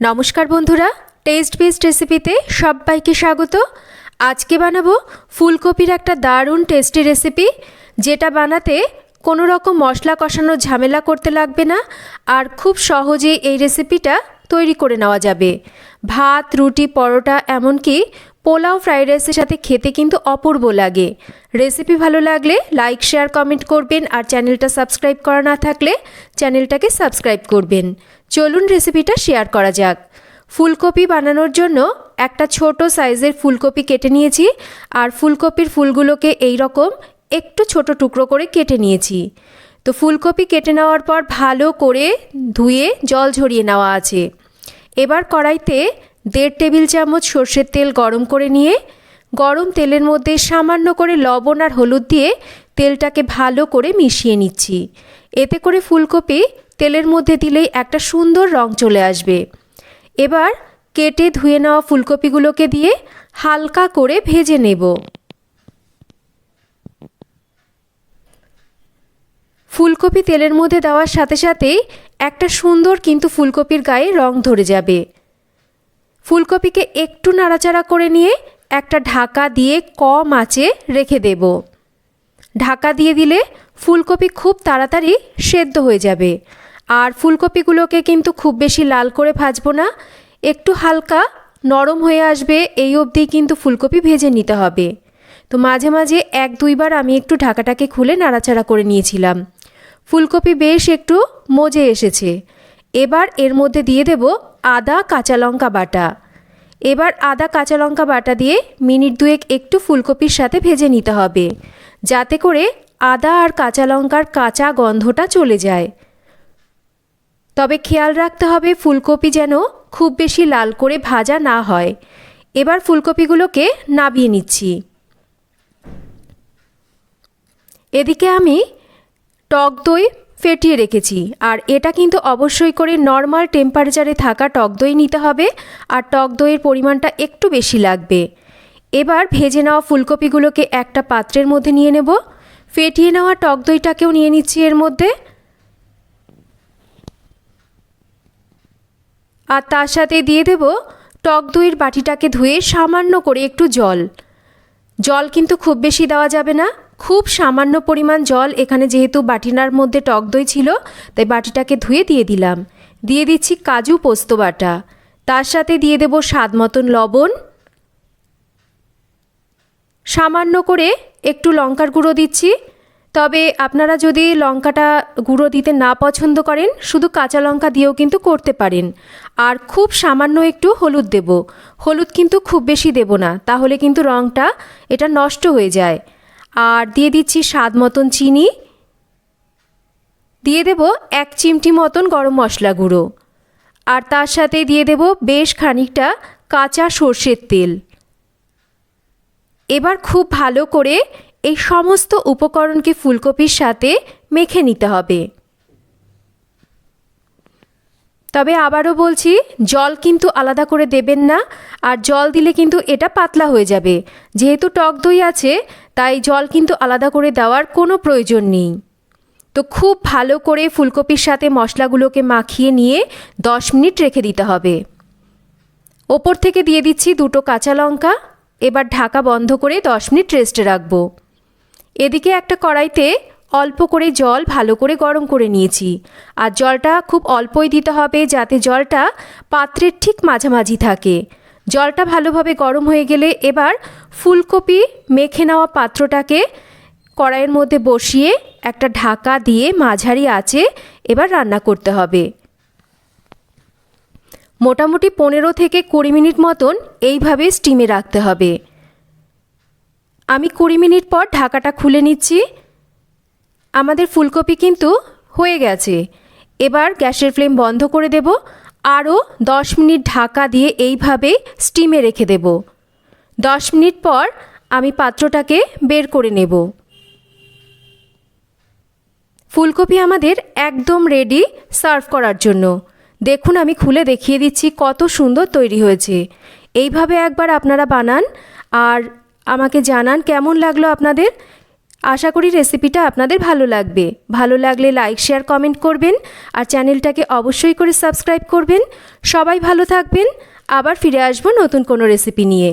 নমস্কার বন্ধুরা test best রেসিপিতে সবাইকে স্বাগত। আজকে বানাবো ফুলকপির একটা দারুণ টেস্টি রেসিপি যেটা বানাতে কোনো রকম মশলা কষানো ঝামেলা করতে লাগবে না, আর খুব সহজে এই রেসিপিটা তৈরি করে নেওয়া যাবে। ভাত, রুটি, পরোটা, এমনকি পোলাও ফ্রাইড রাইসের সাথে খেতে কিন্তু অপূর্ব লাগে। রেসিপি ভালো লাগলে লাইক, শেয়ার, কমেন্ট করবেন আর চ্যানেলটা সাবস্ক্রাইব করা না থাকলে চ্যানেলটাকে সাবস্ক্রাইব করবেন। চলুন রেসিপিটা শেয়ার করা যাক। ফুলকপি বানানোর জন্য একটা ছোট সাইজের ফুলকপি কেটে নিয়েছি আর ফুলকপির ফুলগুলোকে এই রকম একটু ছোট টুকরো করে কেটে নিয়েছি। তো ফুলকপি কেটে নেওয়ার পর ভালো করে ধুয়ে জল ঝরিয়ে নেওয়া আছে। এবার কড়াইতে দেড় টেবিল চামচ সর্ষের তেল গরম করে নিয়ে, গরম তেলের মধ্যে সামান্য করে লবণ আর হলুদ দিয়ে তেলটাকে ভালো করে মিশিয়ে নিচ্ছি। এতে করে ফুলকপি তেলের মধ্যে দিলেই একটা সুন্দর রং চলে আসবে। এবার কেটে ধুয়ে নেওয়া ফুলকপিগুলোকে দিয়ে হালকা করে ভেজে নেব। ফুলকপি তেলের মধ্যে দেওয়ার সাথে সাথেই একটা সুন্দর কিন্তু ফুলকপির গায়ে রং ধরে যাবে। ফুলকপিকে একটু নাড়াচাড়া করে নিয়ে একটা ঢাকা দিয়ে কম আঁচে রেখে দেব। ঢাকা দিয়ে দিলে ফুলকপি খুব তাড়াতাড়ি সেদ্ধ হয়ে যাবে। আর ফুলকপিগুলোকে কিন্তু খুব বেশি লাল করে ভাজবো না, একটু হালকা নরম হয়ে আসবে, এই অবধি কিন্তু ফুলকপি ভেজে নিতে হবে। তো মাঝে মাঝে এক দুইবার আমি একটু ঢাকাটাকে খুলে নাড়াচাড়া করে নিয়েছিলাম। ফুলকপি বেশ একটু মজে এসেছে। এবার এর মধ্যে দিয়ে দেব আদা কাঁচা লঙ্কা বাটা। এবার আদা কাঁচা লঙ্কা বাটা দিয়ে মিনিট দুয়েক একটু ফুলকপির সাথে ভেজে নিতে হবে, যাতে করে আদা আর কাঁচা লঙ্কার কাঁচা গন্ধটা চলে যায়। তবে খেয়াল রাখতে হবে ফুলকপি যেন খুব বেশি লাল করে ভাজা না হয়। এবার ফুলকপিগুলোকে নাবিয়ে নিচ্ছি। এদিকে আমি টক দই ফেটিয়ে রেখেছি। আর এটা কিন্তু অবশ্যই করে নর্মাল টেম্পারেচারে থাকা টক দই নিতে হবে। আর টক দইয়ের পরিমাণটা একটু বেশি লাগবে। এবার ভেজে নেওয়া ফুলকপিগুলোকে একটা পাত্রের মধ্যে নিয়ে নেব। ফেটিয়ে নেওয়া টক দইটাকেও নিয়ে নিচ্ছি এর মধ্যে। আর তার সাথে দিয়ে দেব টক দইয়ের বাটিটাকে ধুয়ে সামান্য করে একটু জল। জল কিন্তু খুব বেশি দেওয়া যাবে না। খুব সামান্য পরিমাণ জল এখানে যেহেতু বাটিনার মধ্যে টক দই ছিল, তাই বাটিটাকে ধুয়ে দিয়ে দিলাম। দিয়ে দিচ্ছি কাজু পোস্ত বাটা। তার সাথে দিয়ে দেব স্বাদ মতন লবণ। সামান্য করে একটু লঙ্কার গুঁড়ো দিচ্ছি। তবে আপনারা যদি লঙ্কাটা গুঁড়ো দিতে না পছন্দ করেন, শুধু কাঁচা লঙ্কা দিয়েও কিন্তু করতে পারেন। আর খুব সামান্য একটু হলুদ দেব। হলুদ কিন্তু খুব বেশি দেব না, তাহলে কিন্তু রঙটা এটা নষ্ট হয়ে যায়। আর দিয়ে দিচ্ছি স্বাদ মতন চিনি। দিয়ে দেব এক চিমটি মতন গরম মশলা গুঁড়ো। আর তার সাথে দিয়ে দেব বেশ খানিকটা কাঁচা সর্ষের তেল। এবার খুব ভালো করে এই সমস্ত উপকরণকে ফুলকপির সাথে মেখে নিতে হবে। তবে আবারও বলছি, জল কিন্তু আলাদা করে দেবেন না, আর জল দিলে কিন্তু এটা পাতলা হয়ে যাবে। যেহেতু টক দই আছে, তাই জল কিন্তু আলাদা করে দেওয়ার কোনো প্রয়োজন নেই। তো খুব ভালো করে ফুলকপির সাথে মশলাগুলোকে মাখিয়ে নিয়ে দশ মিনিট রেখে দিতে হবে। ওপর থেকে দিয়ে দিচ্ছি দুটো কাঁচা লঙ্কা, এবার ঢাকা বন্ধ করে দশ মিনিট রেস্টে রাখব। এদিকে একটা কড়াইতে অল্প করে জল ভালো করে গরম করে নিয়েছি। আর জলটা খুব অল্পই দিতে হবে যাতে জলটা পাত্রের ঠিক মাঝামাঝি থাকে। জলটা ভালোভাবে গরম হয়ে গেলে এবার ফুলকপি মেখে নেওয়া পাত্রটাকে কড়াইয়ের মধ্যে বসিয়ে একটা ঢাকা দিয়ে মাঝারি আছে এবার রান্না করতে হবে। মোটামুটি পনেরো থেকে কুড়ি মিনিট মতন এইভাবে স্টিমে রাখতে হবে। আমি কুড়ি মিনিট পর ঢাকাটা খুলে নিচ্ছি। আমাদের ফুলকপি কিন্তু হয়ে গেছে। এবার গ্যাসের ফ্লেম বন্ধ করে দেব। আরও দশ মিনিট ঢাকা দিয়ে এইভাবে স্টিমে রেখে দেব। দশ মিনিট পর আমি পাত্রটাকে বের করে নেব। ফুলকপি আমাদের একদম রেডি সার্ভ করার জন্য। দেখুন, আমি খুলে দেখিয়ে দিচ্ছি কত সুন্দর তৈরি হয়েছে। এইভাবে একবার আপনারা বানান আর আমাকে জানান কেমন লাগল আপনাদের। আশা করি রেসিপিটা আপনাদের ভালো লাগবে। ভালো লাগলে লাইক শেয়ার কমেন্ট করবেন আর চ্যানেলটাকে অবশ্যই করে সাবস্ক্রাইব করবেন। সবাই ভালো থাকবেন। আবার ফিরে আসব নতুন কোনো রেসিপি নিয়ে।